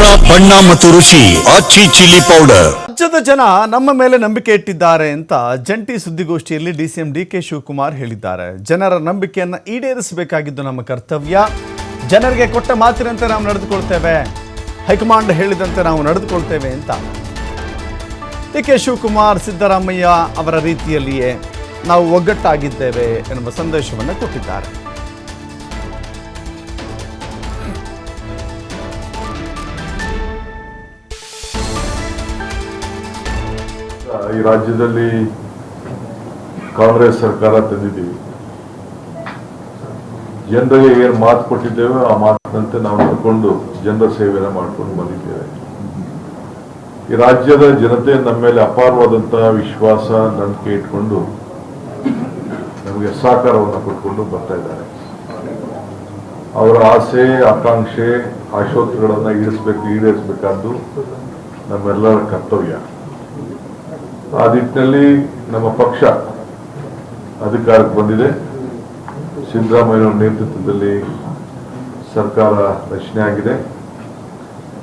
ಖಾರ ಬಣ್ಣ ಮತ್ತು ರುಚಿ, ಆಚಿ ಚಿಲ್ಲಿ ಪೌಡರ್. ರಾಜ್ಯದ ಜನ ನಮ್ಮ ಮೇಲೆ ನಂಬಿಕೆ ಇಟ್ಟಿದ್ದಾರೆ ಅಂತ ಜಂಟಿ ಸುದ್ದಿಗೋಷ್ಠಿಯಲ್ಲಿ ಡಿಸಿಎಂ ಡಿ ಕೆ ಶಿವಕುಮಾರ್ ಹೇಳಿದ್ದಾರೆ. ಜನರ ನಂಬಿಕೆಯನ್ನು ಈಡೇರಿಸಬೇಕಾಗಿದ್ದು ನಮ್ಮ ಕರ್ತವ್ಯ. ಜನರಿಗೆ ಕೊಟ್ಟ ಮಾತಿನಂತೆ ನಾವು ನಡೆದುಕೊಳ್ತೇವೆ. ಹೈಕಮಾಂಡ್ ಹೇಳಿದಂತೆ ನಾವು ನಡೆದುಕೊಳ್ತೇವೆ ಅಂತ. ಡಿ ಕೆ ಶಿವಕುಮಾರ್ ಸಿದ್ದರಾಮಯ್ಯ ಅವರ ರೀತಿಯಲ್ಲಿಯೇ ನಾವು ಒಗ್ಗಟ್ಟಾಗಿದ್ದೇವೆ ಎನ್ನುವ ಸಂದೇಶವನ್ನು ಕೊಟ್ಟಿದ್ದಾರೆ. ಈ ರಾಜ್ಯದಲ್ಲಿ ಕಾಂಗ್ರೆಸ್ ಸರ್ಕಾರ ತಂದಿದ್ದೀವಿ. ಜನರಿಗೆ ಏನು ಮಾತು ಕೊಟ್ಟಿದ್ದೇವೆ ಆ ಮಾತಿನಂತೆ ನಾವು ನಡ್ಕೊಂಡು ಜನರ ಸೇವೆನ ಮಾಡ್ಕೊಂಡು ಬಂದಿದ್ದೇವೆ. ಈ ರಾಜ್ಯದ ಜನತೆ ನಮ್ಮ ಮೇಲೆ ಅಪಾರವಾದಂತಹ ವಿಶ್ವಾಸ, ನಂಬಿಕೆ ಇಟ್ಕೊಂಡು ನಮಗೆ ಸಹಕಾರವನ್ನು ಕೊಟ್ಕೊಂಡು ಬರ್ತಾ ಇದ್ದಾರೆ. ಅವರ ಆಸೆ, ಆಕಾಂಕ್ಷೆ, ಆಶೋತ್ತರಗಳನ್ನ ಈಡೇರಿಸಬೇಕು, ಈಡೇರಿಸಬೇಕಾದ್ದು ನಮ್ಮೆಲ್ಲರ ಕರ್ತವ್ಯ. ಆ ನಿಟ್ಟಿನಲ್ಲಿ ನಮ್ಮ ಪಕ್ಷ ಅಧಿಕಾರಕ್ಕೆ ಬಂದಿದೆ. ಸಿದ್ದರಾಮಯ್ಯನವರ ನೇತೃತ್ವದಲ್ಲಿ ಸರ್ಕಾರ ರಚನೆ ಆಗಿದೆ.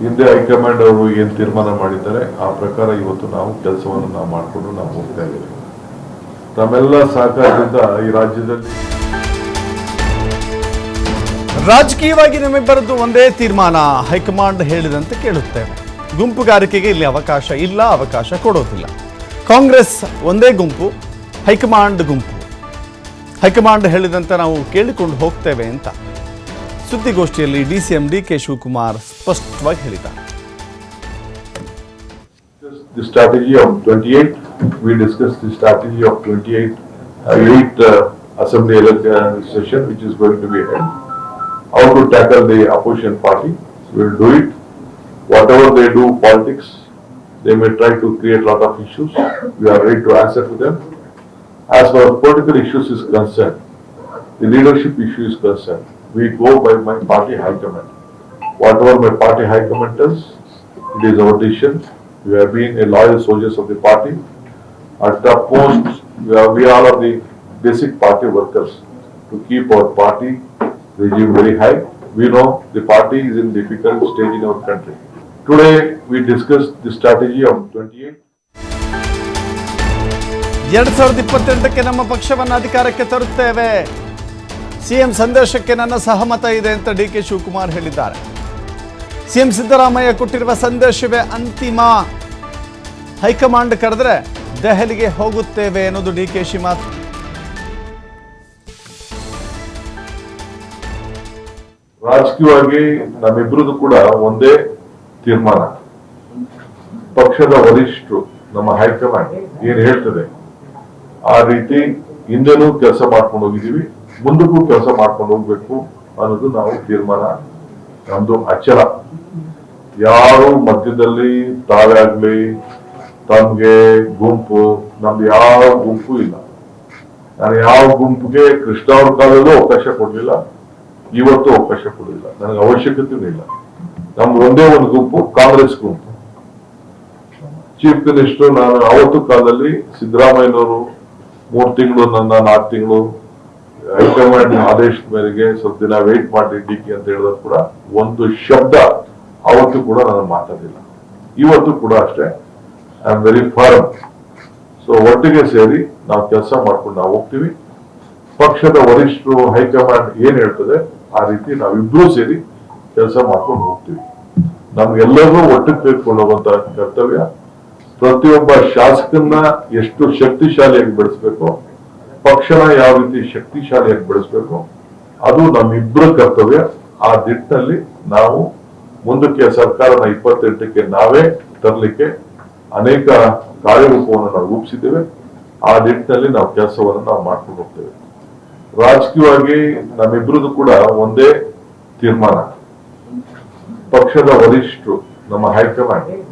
ಹಿಂದೆ ಹೈಕಮಾಂಡ್ ಅವರು ಏನು ತೀರ್ಮಾನ ಮಾಡಿದ್ದಾರೆ, ಆ ಪ್ರಕಾರ ಇವತ್ತು ನಾವು ಕೆಲಸವನ್ನು ನಾವು ಮಾಡಿಕೊಂಡು ನಾವು ಹೋಗ್ತಾ ಇದ್ದೇವೆ. ತಮ್ಮೆಲ್ಲ ಸಹಕಾರದಿಂದ ಈ ರಾಜ್ಯದಲ್ಲಿ ರಾಜಕೀಯವಾಗಿ ನಮ್ಮಿಬ್ಬರದ್ದು ಒಂದೇ ತೀರ್ಮಾನ, ಹೈಕಮಾಂಡ್ ಹೇಳಿದಂತೆ ಕೇಳುತ್ತೇವೆ. ಗುಂಪುಗಾರಿಕೆಗೆ ಇಲ್ಲಿ ಅವಕಾಶ ಇಲ್ಲ, ಅವಕಾಶ ಕೊಡೋದಿಲ್ಲ. ಕಾಂಗ್ರೆಸ್ ಒಂದೇ ಗುಂಪು ಹೈಕಮಾಂಡ್ ಗುಂಪು ಹೈಕಮಾಂಡ್ ಹೇಳಿದಂತೆ ನಾವು ಕೇಳಿಕೊಂಡು ಹೋಗ್ತೇವೆ ಅಂತ ಸುದ್ದಿಗೋಷ್ಠಿಯಲ್ಲಿ D C M D K Shivakumar ಸ್ಪಷ್ಟವಾಗಿ ಹೇಳಿದ್ದಾರೆ the strategy of 28, we discussed the strategy of 28, uh, 8 uh, assembly elec- session which is going to be held. How to tackle the opposition party, we'll do it. Whatever they do politics, they may try to create a lot of issues, we are ready to answer to them. As far as political issues is concerned, the leadership issue is concerned, we go by my party high command. Whatever my party high command does, it is our decision. We have been a loyal soldiers of the party. At the post, we are, we are all of the basic party workers to keep our party regime very high. We know the party is in difficult stage in our country. Today, we discussed the strategy of twenty-eight. ಎರಡ್ ಸಾವಿರದ ಇಪ್ಪತ್ತೆಂಟಕ್ಕೆ ನಮ್ಮ ಪಕ್ಷವನ್ನು ಅಧಿಕಾರಕ್ಕೆ ತರುತ್ತೇವೆ. CM ಸಂದೇಶಕ್ಕೆ ನನ್ನ ಸಹಮತ ಇದೆ ಅಂತ ಡಿ ಕೆ ಶಿವಕುಮಾರ್ ಹೇಳಿದ್ದಾರೆ. ಸಿಎಂ ಸಿದ್ದರಾಮಯ್ಯ ಕೊಟ್ಟಿರುವ ಸಂದೇಶವೇ ಅಂತಿಮ. ಹೈಕಮಾಂಡ್ ಕರೆದ್ರೆ ದೆಹಲಿಗೆ ಹೋಗುತ್ತೇವೆ ಅನ್ನೋದು ಡಿ ಕೆ ಶಿ ಮಾತು. ರಾಜಕೀಯವಾಗಿ ನಮ್ಮಿಬ್ಬರದು ಕೂಡ ಒಂದೇ ತೀರ್ಮಾನ. ಪಕ್ಷದ ವರಿಷ್ಠರು ನಮ್ಮ ಹೈಕಮಾಂಡ್ ಏನ್ ಹೇಳ್ತದೆ? ಆ ರೀತಿ ಹಿಂದೆನೂ ಕೆಲಸ ಮಾಡ್ಕೊಂಡು ಹೋಗಿದೀವಿ ಮುಂದಕ್ಕೂ ಕೆಲಸ ಮಾಡ್ಕೊಂಡು ಹೋಗ್ಬೇಕು ಅನ್ನೋದು ನಾವು ತೀರ್ಮಾನ ನಮ್ದು ಅಚಲ. ಯಾರು ಮಧ್ಯದಲ್ಲಿ ತಾವೇ ಆಗ್ಲಿ ತಮ್ಗೆ ಗುಂಪು, ನಮ್ದು ಯಾವ ಗುಂಪು ಇಲ್ಲ. ನಾನು ಯಾವ ಗುಂಪಿಗೆ ಕೃಷ್ಣ ಅವ್ರ ಕಾಲದಲ್ಲೂ ಅವಕಾಶ ಕೊಡಲಿಲ್ಲ, ಇವತ್ತು ಅವಕಾಶ ಕೊಡಲಿಲ್ಲ. ನನಗೆ ಅವಶ್ಯಕತೆ ಇಲ್ಲ. ನಮ್ದು ಒಂದೇ ಒಂದು ಗುಂಪು, ಕಾಂಗ್ರೆಸ್ ಗುಂಪು. ಚೀಫ್ ಮಿನಿಸ್ಟರ್ ನಾನು ಅವತ್ತು ಕಾಲದಲ್ಲಿ ಸಿದ್ದರಾಮಯ್ಯನವರು ಮೂರು ತಿಂಗಳು ನನ್ನ ನಾಲ್ಕು ತಿಂಗಳು, ಹೈಕಮಾಂಡ್ ಆದೇಶದ ಮೇರೆಗೆ ಸ್ವಲ್ಪ ದಿನ ವೇಟ್ ಮಾಡಿ ಡಿ ಅಂತ ಹೇಳಿದ್ರು ಕೂಡ ಒಂದು ಶಬ್ದ ಅವತ್ತು ಕೂಡ ನಾನು ಮಾತಾಡಿಲ್ಲ ಇವತ್ತು ಕೂಡ ಅಷ್ಟೇ. I am very firm so ಒಟ್ಟಿಗೆ ಸೇರಿ ನಾವು ಕೆಲಸ ಮಾಡ್ಕೊಂಡು ನಾವು ಹೋಗ್ತೀವಿ. ಪಕ್ಷದ ವರಿಷ್ಠರು, ಹೈಕಮಾಂಡ್ ಏನ್ ಹೇಳ್ತದೆ, ಆ ರೀತಿ ನಾವಿಬ್ರು ಸೇರಿ ಕೆಲಸ ಮಾಡ್ಕೊಂಡು ಹೋಗ್ತೀವಿ. ನಮ್ಗೆಲ್ಲರೂ ಒಟ್ಟಿಗೆ ತೆಗೆದುಕೊಂಡು ಕರ್ತವ್ಯ. ಪ್ರತಿಯೊಬ್ಬ ಶಾಸಕನ್ನ ಎಷ್ಟು ಶಕ್ತಿಶಾಲಿಯಾಗಿ ಬೆಳೆಸ್ಬೇಕು, ಪಕ್ಷನ ಯಾವ ರೀತಿ ಶಕ್ತಿಶಾಲಿಯಾಗಿ ಬೆಳೆಸ್ಬೇಕು, ಅದು ನಮ್ಮಿಬ್ಬರ ಕರ್ತವ್ಯ. ಆ ದಿಟ್ಟಿನಲ್ಲಿ ನಾವು ಮುಂದಕ್ಕೆ ಸರ್ಕಾರನ ಇಪ್ಪತ್ತೆಂಟಕ್ಕೆ ನಾವೇ ತರಲಿಕ್ಕೆ ಅನೇಕ ಕಾರ್ಯರೂಪವನ್ನು ನಾವು ರೂಪಿಸಿದ್ದೇವೆ. ಆ ದಿಟ್ಟಿನಲ್ಲಿ ನಾವು ಕೆಲಸವನ್ನು ನಾವು ಮಾಡ್ಕೊಂಡು ಹೋಗ್ತೇವೆ. ರಾಜಕೀಯವಾಗಿ ನಮ್ಮಿಬ್ಬರದು ಕೂಡ ಒಂದೇ ತೀರ್ಮಾನ. ಪಕ್ಷದ ವರಿಷ್ಠರು ನಮ್ಮ ಹೈಕಮಾಂಡ್